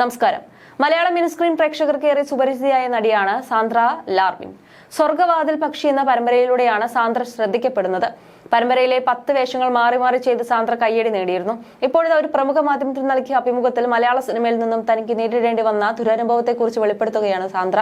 നമസ്കാരം. മലയാള മിനിസ്ക്രീൻ പ്രേക്ഷകർക്ക് ഏറെ സുപരിചിതയായ നടിയാണ് സാന്ദ്ര ലാർവിൻ. സ്വർഗവാതിൽ പക്ഷി എന്ന പരമ്പരയിലൂടെയാണ് സാന്ദ്ര ശ്രദ്ധിക്കപ്പെടുന്നത്. പരമ്പരയിലെ പത്ത് വേഷങ്ങൾ മാറി മാറി ചെയ്ത് സാന്ദ്ര കയ്യടി നേടിയിരുന്നു. ഇപ്പോഴത്തെ ഒരു പ്രമുഖ മാധ്യമത്തിന് നൽകിയ അഭിമുഖത്തിൽ മലയാള സിനിമയിൽ നിന്നും തനിക്ക് നേരിടേണ്ടി വന്ന ദുരനുഭവത്തെക്കുറിച്ച് വെളിപ്പെടുത്തുകയാണ് സാന്ദ്ര.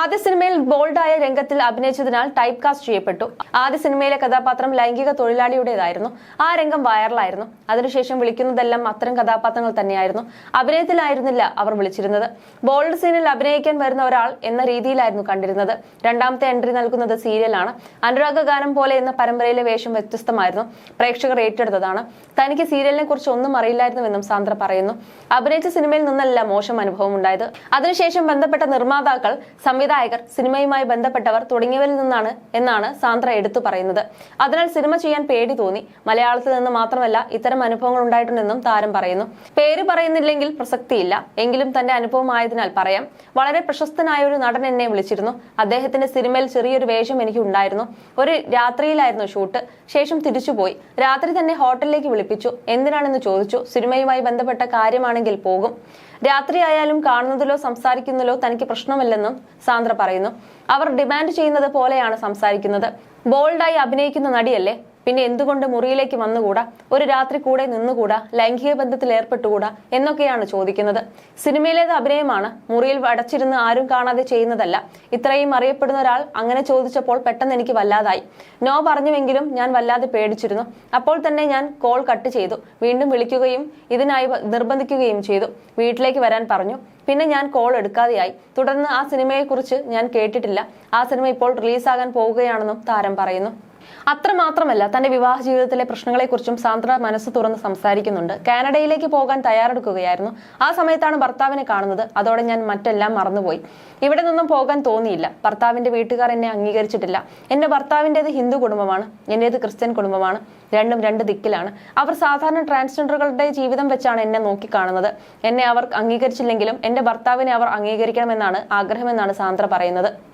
ആദ്യ സിനിമയിൽ ബോൾഡായ രംഗത്തിൽ അഭിനയിച്ചതിനാൽ ടൈപ്പ് കാസ്റ്റ് ചെയ്യപ്പെട്ടു. ആദ്യ സിനിമയിലെ കഥാപാത്രം ലൈംഗിക തൊഴിലാളിയുടേതായിരുന്നു. ആ രംഗം വൈറലായിരുന്നു. അതിനുശേഷം വിളിക്കുന്നതെല്ലാം അത്തരം കഥാപാത്രങ്ങൾ തന്നെയായിരുന്നു. അഭിനയത്തിലായിരുന്നില്ല അവർ വിളിച്ചിരുന്നത്. ബോൾഡ് സീനിൽ അഭിനയിക്കാൻ വരുന്ന ഒരാൾ എന്ന രീതിയിലായിരുന്നു കണ്ടിരുന്നത്. രണ്ടാമത്തെ എൻട്രി നൽകുന്നത് സീരിയലാണ്. അനുരാഗ ഗാനം പോലെ എന്ന പരമ്പരയിലെ വേഷം വ്യത്യസ്തമായിരുന്നു. പ്രേക്ഷകർ ഏറ്റെടുത്തതാണ്. തനിക്ക് സീരിയലിനെ കുറിച്ച് ഒന്നും അറിയില്ലായിരുന്നുവെന്നും സാന്ദ്ര പറയുന്നു. അഭിനയിച്ച സിനിമയിൽ നിന്നല്ല മോശം അനുഭവം ഉണ്ടായത്. അതിനുശേഷം ബന്ധപ്പെട്ട നിർമ്മാതാക്കൾ സംവിധായകർ സിനിമയുമായി ബന്ധപ്പെട്ടവർ തുടങ്ങിയവരിൽ നിന്നാണ് എന്നാണ് സാന്ദ്ര എടുത്തു പറയുന്നത്. അതിനാൽ സിനിമ ചെയ്യാൻ പേടി തോന്നി. മലയാളത്തിൽ നിന്ന് മാത്രമല്ല ഇത്തരം അനുഭവങ്ങൾ ഉണ്ടായിട്ടുണ്ടെന്നും താരം പറയുന്നു. പേര് പറയുന്നില്ലെങ്കിൽ പ്രസക്തിയില്ല. എങ്കിലും തന്റെ അനുഭവം ആയതിനാൽ പറയാം. വളരെ പ്രശസ്തനായ ഒരു നടൻ എന്നെ വിളിച്ചിരുന്നു. അദ്ദേഹത്തിന്റെ സിനിമയിൽ ചെറിയൊരു വേഷം എനിക്ക് ഉണ്ടായിരുന്നു. ഒരു രാത്രിയിലായിരുന്നു ഷൂട്ട്. ശേഷം തിരിച്ചുപോയി. രാത്രി തന്നെ ഹോട്ടലിലേക്ക് വിളിപ്പിച്ചു. എന്തിനാണെന്ന് ചോദിച്ചു. സിനിമയുമായി ബന്ധപ്പെട്ട കാര്യമാണെങ്കിൽ പോകും. രാത്രിയായാലും കാണുന്നതിലോ സംസാരിക്കുന്നതിലോ തനിക്ക് പ്രശ്നമില്ലെന്നും സാന്ദ്ര പറയുന്നു. അവർ ഡിമാൻഡ് ചെയ്യുന്നത് പോലെയാണ് സംസാരിക്കുന്നത്. ബോൾഡായി അഭിനയിക്കുന്ന നടിയല്ലേ? പിന്നെ എന്തുകൊണ്ട് മുറിയിലേക്ക് വന്നുകൂടാ? ഒരു രാത്രി കൂടെ നിന്നുകൂടാ? ലൈംഗിക ബന്ധത്തിൽ ഏർപ്പെട്ടുകൂടാ? എന്നൊക്കെയാണ് ചോദിക്കുന്നത്. സിനിമയിലേത് അഭിനയമാണ്? മുറിയിൽ അടച്ചിരുന്ന് ആരും കാണാതെ ചെയ്യുന്നതല്ല. ഇത്രയും അറിയപ്പെടുന്ന ഒരാൾ അങ്ങനെ ചോദിച്ചപ്പോൾ പെട്ടെന്ന് എനിക്ക് വല്ലാതായി. നോ പറഞ്ഞുവെങ്കിലും ഞാൻ വല്ലാതെ പേടിച്ചിരുന്നു. അപ്പോൾ തന്നെ ഞാൻ കോൾ കട്ട് ചെയ്തു. വീണ്ടും വിളിക്കുകയും ഇതിനായി നിർബന്ധിക്കുകയും ചെയ്തു. വീട്ടിലേക്ക് വരാൻ പറഞ്ഞു. പിന്നെ ഞാൻ കോൾ എടുക്കാതെയായി. തുടർന്ന് ആ സിനിമയെക്കുറിച്ച് ഞാൻ കേട്ടിട്ടില്ല. ആ സിനിമ ഇപ്പോൾ റിലീസാകാൻ പോവുകയാണെന്നും താരം പറയുന്നു. അത്രമാത്രമല്ല തന്റെ വിവാഹ ജീവിതത്തിലെ പ്രശ്നങ്ങളെക്കുറിച്ചും സാന്ദ്ര മനസ്സ് തുറന്ന് സംസാരിക്കുന്നുണ്ട്. കാനഡയിലേക്ക് പോകാൻ തയ്യാറെടുക്കുകയായിരുന്നു. ആ സമയത്താണ് ഭർത്താവിനെ കാണുന്നത്. അതോടെ ഞാൻ മറ്റെല്ലാം മറന്നുപോയി. ഇവിടെ നിന്നും പോകാൻ തോന്നിയില്ല. ഭർത്താവിന്റെ വീട്ടുകാർ എന്നെ അംഗീകരിച്ചിട്ടില്ല. എന്റെ ഭർത്താവിന്റെത് ഹിന്ദു കുടുംബമാണ്. എന്റേത് ക്രിസ്ത്യൻ കുടുംബമാണ്. രണ്ടും രണ്ട് ദിക്കിലാണ്. അവർ സാധാരണ ട്രാൻസ്ജെൻഡറുകളുടെ ജീവിതം വെച്ചാണ് എന്നെ നോക്കിക്കാണുന്നത് എന്നെ അവർ അംഗീകരിച്ചില്ലെങ്കിലും എന്റെ ഭർത്താവിനെ അവർ അംഗീകരിക്കണമെന്നാണ് ആഗ്രഹമെന്നാണ് സാന്ദ്ര പറയുന്നത്.